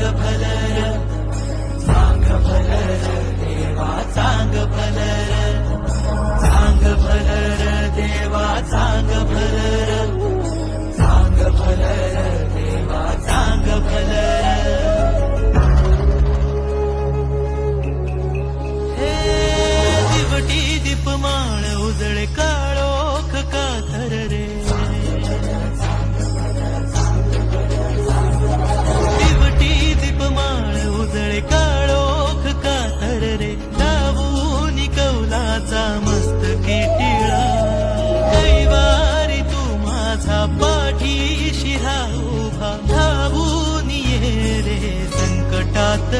चांग भलर चांग भलर देवा चांग भलर चांग देवा चांग भलर चांग भलर देवा चांग भलर उजळे का रे संकटात